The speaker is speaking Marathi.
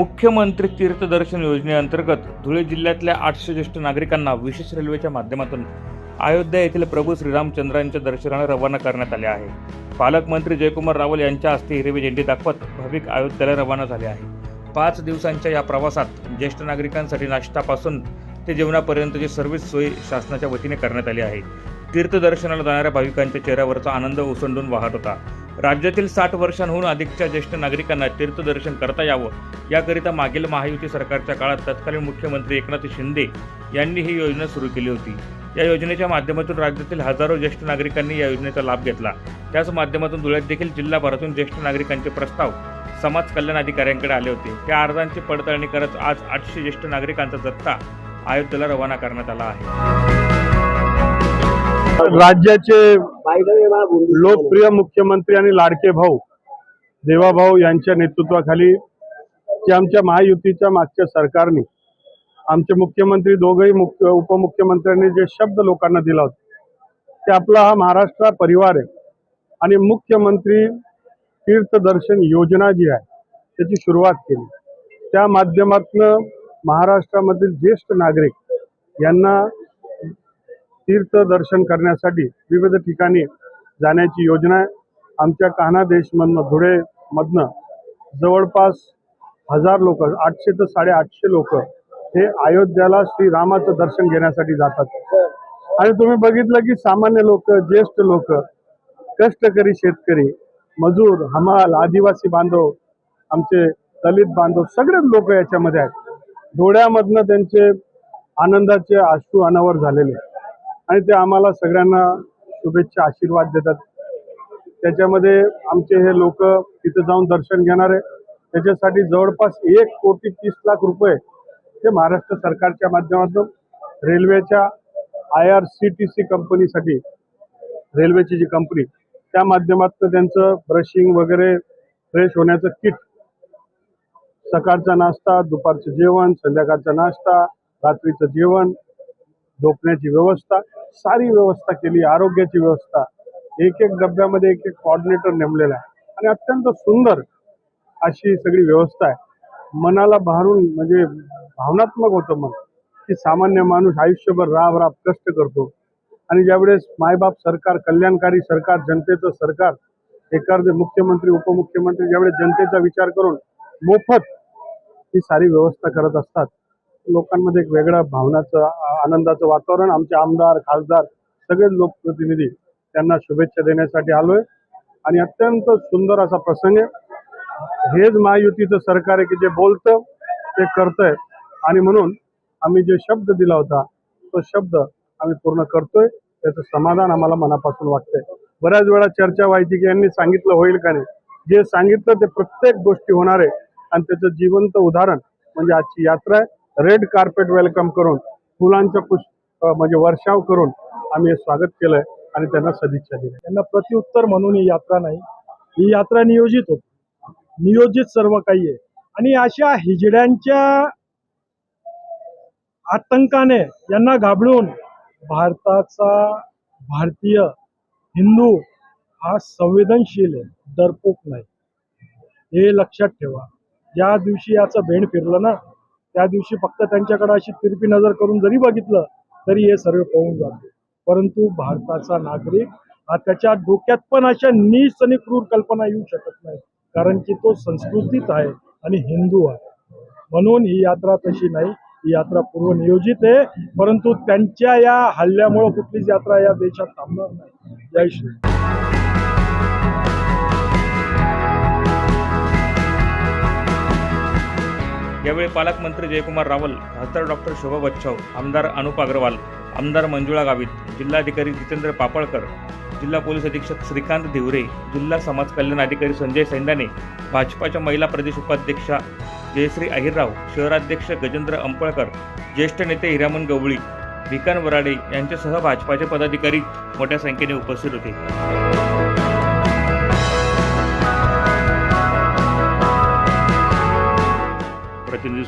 मुख्यमंत्री तीर्थदर्शन योजनेअंतर्गत धुळे जिल्ह्यातल्या आठशे ज्येष्ठ नागरिकांना विशेष रेल्वेच्या माध्यमातून अयोध्या येथील प्रभू श्रीरामचंद्रांच्या दर्शनाला रवाना करण्यात आले आहे. पालकमंत्री जयकुमार रावल यांच्या हस्ते हिरवी झेंडी दाखवत भाविक अयोध्येला रवाना झाले आहे. पाच दिवसांच्या या प्रवासात ज्येष्ठ नागरिकांसाठी नाश्तापासून ते जेवणापर्यंतची सर्वच सोयी शासनाच्या वतीने करण्यात आली आहे. तीर्थदर्शनाला जाणाऱ्या भाविकांच्या चेहऱ्यावरचा आनंद ओसंडून वाहत होता. राज्यातील साठ वर्षांहून अधिकच्या ज्येष्ठ नागरिकांना तीर्थदर्शन करता यावं याकरिता मागील महायुती सरकारच्या काळात तत्कालीन मुख्यमंत्री एकनाथ शिंदे यांनी ही योजना सुरू केली होती. या योजनेच्या माध्यमातून राज्यातील हजारो ज्येष्ठ नागरिकांनी या योजनेचा लाभ घेतला. त्याच माध्यमातून धुळ्यात देखील जिल्हाभरातून ज्येष्ठ नागरिकांचे प्रस्ताव समाज कल्याण अधिकाऱ्यांकडे आले होते. त्या अर्जांची पडताळणी करत आज आठशे ज्येष्ठ नागरिकांचा जत्ता अयोध्येला रवाना करण्यात आला आहे. राज्याचे लोकप्रिय मुख्यमंत्री आणि लाडके भाऊ देवाभाऊ यांच्या नेतृत्वाखाली जे आमच्या महायुतीच्या मागच्या सरकारने आमचे मुख्यमंत्री दोघंही मुख्य उपमुख्यमंत्र्यांनी जे शब्द लोकांना दिला होता ते आपला हा महाराष्ट्र परिवार आहे. आणि मुख्यमंत्री तीर्थदर्शन योजना जी आहे त्याची सुरुवात केली. त्या माध्यमातून महाराष्ट्रामधील ज्येष्ठ नागरिक यांना तीर्थ दर्शन करण्यासाठी विविध ठिकाणी जाण्याची योजना आहे. आमच्या कान्हा देशमधनं धुळेमधनं जवळपास हजार लोक आठशे ते साडेआठशे लोक हे अयोध्याला श्रीरामाचं दर्शन घेण्यासाठी जातात. आणि तुम्ही बघितलं की सामान्य लोक ज्येष्ठ लोक कष्टकरी शेतकरी मजूर हमाल आदिवासी बांधव आमचे दलित बांधव सगळेच लोक याच्यामध्ये आहेत. डोळ्यामधनं त्यांचे आनंदाचे अश्रू अनावर झालेले आहेत. आणि ते आम्हाला सगळ्यांना शुभेच्छा आशीर्वाद देतात. त्याच्यामध्ये आमचे हे लोक तिथे जाऊन दर्शन घेणार. आहे त्याच्यासाठी जवळपास एक कोटी तीस लाख रुपये ते महाराष्ट्र सरकारच्या माध्यमातून रेल्वेच्या I R C T C कंपनीसाठी रेल्वेची जी कंपनी त्या माध्यमातून त्यांचं ब्रशिंग वगैरे फ्रेश होण्याचं किट सकाळचा नाश्ता दुपारचं जेवण संध्याकाळचा नाश्ता रात्रीचं जेवण झोपण्याची व्यवस्था सारी व्यवस्था केली आरोग्याची व्यवस्था. एक एक डब्यामध्ये एक एक कॉर्डिनेटर नेमलेला आहे. आणि अत्यंत सुंदर अशी सगळी व्यवस्था आहे. मनाला भारून म्हणजे भावनात्मक होतं मन की सामान्य माणूस आयुष्यभर राब राब कष्ट करतो. आणि ज्यावेळेस मायबाप सरकार कल्याणकारी सरकार जनतेचं सरकार एखादे मुख्यमंत्री उपमुख्यमंत्री ज्यावेळेस जनतेचा विचार करून मोफत ही सारी व्यवस्था करत असतात लोकांमध्ये एक वेगळ्या भावनाचा आनंदाचं वातावरण आमचे आमदार खासदार सगळेच लोकप्रतिनिधी त्यांना शुभेच्छा देण्यासाठी आलोय. आणि अत्यंत सुंदर असा प्रसंग आहे. हेच महायुतीचं सरकार आहे की जे बोलतं ते करतंय. आणि म्हणून आम्ही जे शब्द दिला होता तो शब्द आम्ही पूर्ण करतोय. त्याचं समाधान आम्हाला मनापासून वाटतंय. बऱ्याच वेळा चर्चा व्हायची की यांनी सांगितलं होईल का नाही? जे सांगितलं ते प्रत्येक गोष्टी होणार आहे. आणि त्याचं जिवंत उदाहरण म्हणजे आजची यात्रा आहे. रेड कार्पेट वेलकम करून फुलांचा पुष्प म्हणजे वर्षाव करून आम्ही स्वागत केलंय आणि त्यांना सदिच्छा दिल्या. त्यांना प्रत्युत्तर म्हणून ही यात्रा नाही. ही यात्रा नियोजित होती. नियोजित सर्व काही आहे. आणि अशा हिजड्यांच्या आतंकाने यांना घाबरून भारताचा भारतीय हिंदू हा संवेदनशील आहे. डरपोक नाही. हे लक्षात ठेवा. ज्या दिवशी याचं भेंड फिरलं ना त्या दिवशी फक्त त्यांच्याकडे अशी तिरपी नजर करून जरी बघितलं तरी हे सर्व पळून जाते. परंतु भारताचा नागरिक हा त्याच्या डोक्यात पण अशा नीच आणि क्रूर कल्पना येऊ शकत नाही कारण की तो संस्कृतीत आहे आणि हिंदू आहे. म्हणून ही यात्रा तशी नाही ही यात्रा पूर्व नियोजित आहे परंतु त्यांच्या या हल्ल्यामुळं कुठलीच यात्रा या देशात थांबणार नाही. जय श्री यावेळी पालकमंत्री जयकुमार रावल खासदार डॉक्टर शोभा बच्छाव आमदार अनुप अग्रवाल आमदार मंजुळा गावित जिल्हाधिकारी जितेंद्र पापळकर जिल्हा पोलीस अधीक्षक श्रीकांत धिवरे जिल्हा समाज कल्याण अधिकारी संजय सैंदाने भाजपाच्या महिला प्रदेश उपाध्यक्षा जयश्री अहिरराव शहराध्यक्ष गजेंद्र अंपळकर ज्येष्ठ नेते हिरामन गवळी भिकान वराडे यांच्यासह भाजपाचे पदाधिकारी मोठ्या संख्येने उपस्थित होते.